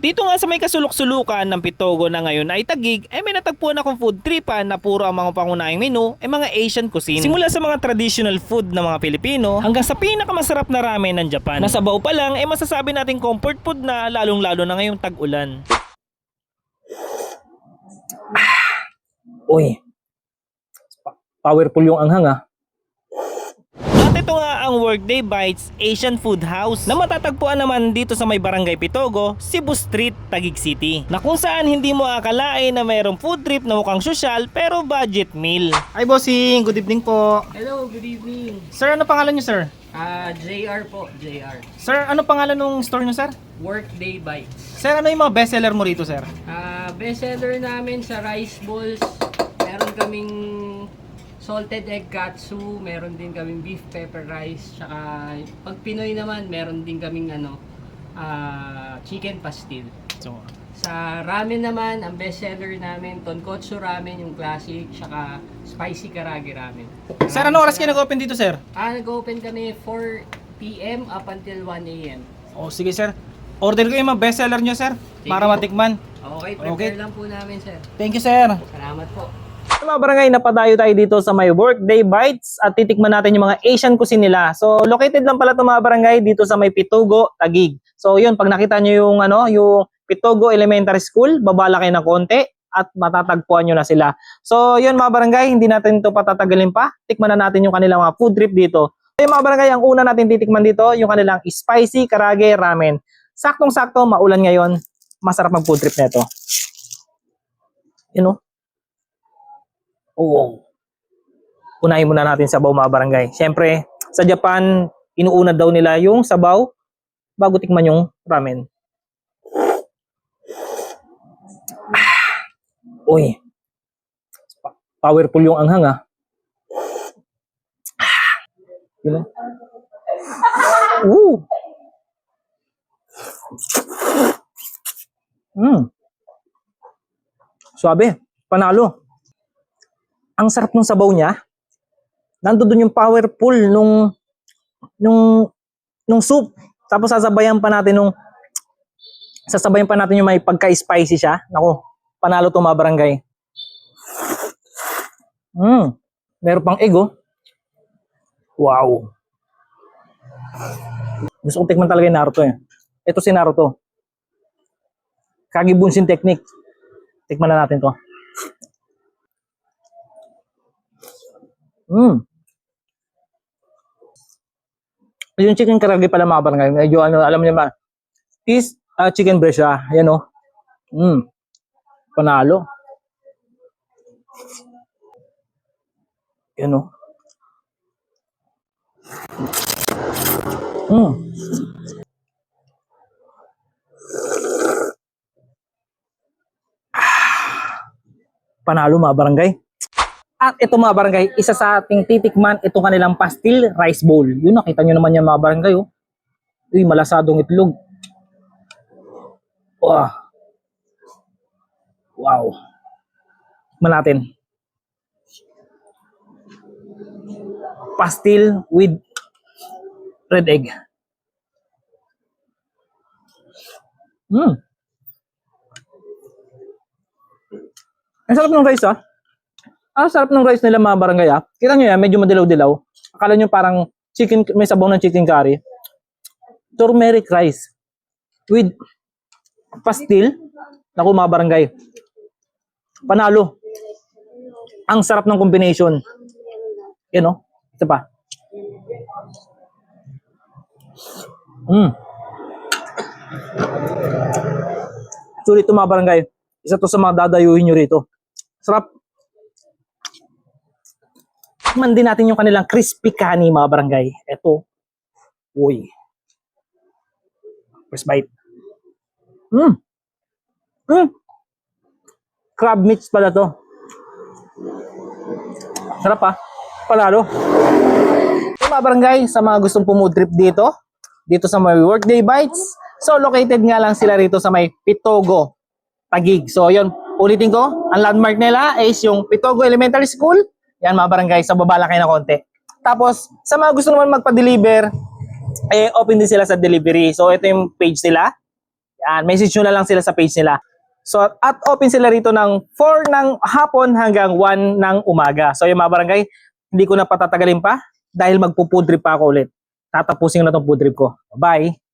Dito nga sa may kasulok-sulukan ng Pitogo na ngayon ay tagig, ay may natagpuan akong food tripan na puro ang mga pangunahing menu ay mga Asian cuisine. Simula sa mga traditional food ng mga Pilipino hanggang sa pinakamasarap na ramen ng Japan. Nasabaw pa lang ay masasabi natin comfort food na lalong-lalo na ngayong tag-ulan. Uy. Pa- Powerful yung anghang ah. Ito nga ang Workday Bites Asian Food House na matatagpuan naman dito sa may Barangay Pitogo, Cebu Street, Taguig City. Na kung saan hindi mo akalain na mayroong food trip na mukhang sosyal pero budget meal. Ay bossing, good evening po. Hello, good evening. Sir, ano pangalan niyo sir? Ah, JR po, JR. Sir, ano pangalan ng store niyo sir? Workday Bites. Sir, ano yung mga bestseller mo rito sir? Ah, bestseller namin sa rice balls. Meron kaming salted egg katsu, meron din kaming beef pepper rice, tsaka pag Pinoy naman, meron din kaming ano, ah, chicken pastil. So, Sa ramen naman, ang bestseller namin, tonkotsu ramen, yung classic, tsaka spicy karage ramen. sir, ano oras kayo nag-open dito sir? Ah, nag-open kami 4 p.m. up until 1 a.m. Oh, sige sir. Order ko yung mga bestseller niyo sir para po. matikman. Okay, prepare Okay. lang po namin, sir. Thank you sir. Salamat po. Sa mga barangay, napadayo tayo dito sa may Workday Bites at titikman natin yung mga Asian cuisine nila. So, located lang pala itong mga barangay dito sa may Pitugo, Tagig. So, yun, pag nakita nyo yung, ano, yung Pitugo Elementary School, babala kayo ng konti at matatagpuan nyo na sila. So, yun mga barangay, hindi natin ito patatagalin pa. Tikman na natin yung kanilang mga food trip dito. So, yung mga barangay, ang una natin titikman dito, yung kanilang spicy karage ramen. Saktong-sakto, maulan ngayon, masarap mag food trip nito. Yun, oh. Oo. Unahin muna natin sabaw mga barangay. Siyempre, sa Japan, inuuna daw nila yung sabaw bago tikman yung ramen. Ah. Uy. Powerful yung anghang ah. Ah. Yun oh. Woo! Mm. Suabe. Panalo ang sarap ng sabaw niya. Nandoon yung powerful nung nung nung soup. Tapos sasabayan pa natin nung sasabayan pa natin yung may pagka-spicy siya. Nako, panalo to mga barangay. Mm. Meron pang egg oh. Wow. Gusto ko tikman talaga yung Naruto eh. Ito si Naruto. Kagibunsin technique. Tikman na natin to. Mm. Yung chicken karagi pala mga barangay, medyo ano, alam niyo ba, is ah, chicken breast siya. Yan o. Mm. Panalo. Yan o. Mm. Ah. Panalo mga barangay. At ito mga barangay, isa sa ating titikman, ito kanilang pastil rice bowl. Yun, nakita nyo naman yan mga barangay. Oh. Uy, malasadong itlog. Wow. Wow. Tikman natin. Pastil with red egg. Hmm. Ang sarap ng rice ah. Ang sarap ng rice nila mga barangay ah. Kita nyo yan, medyo madilaw-dilaw. Akala nyo parang chicken, may sabaw ng chicken curry. Turmeric rice with pastil. Naku mga barangay. Panalo. Ang sarap ng combination. Yan oh. Ito pa. Mm. Sulit ito mga barangay. Isa to sa mga dadayuhin nyo rito. Sarap. Tikman din natin yung kanilang crispy kani mga barangay. Ito. Uy. First bite. Mm. Mm. Crab meats pala to. Sarap ah. Panalo. So mga barangay, sa mga gustong pumood dito, dito sa may Workday Bites, so located nga lang sila rito sa may Pitogo, Tagig. So yun, ulitin ko, ang landmark nila is yung Pitogo Elementary School. Yan mga barangay, sa baba lang kayo na konti. Tapos, sa mga gusto naman magpa-deliver, eh, open din sila sa delivery. So ito yung page nila. Yan, message nyo na lang sila sa page nila. So, at open sila rito ng 4 ng hapon hanggang 1 ng umaga. So, yung mga barangay, hindi ko na patatagalin pa dahil magpo-food trip pa ako ulit. Tatapusin ko na tong food trip ko. Bye!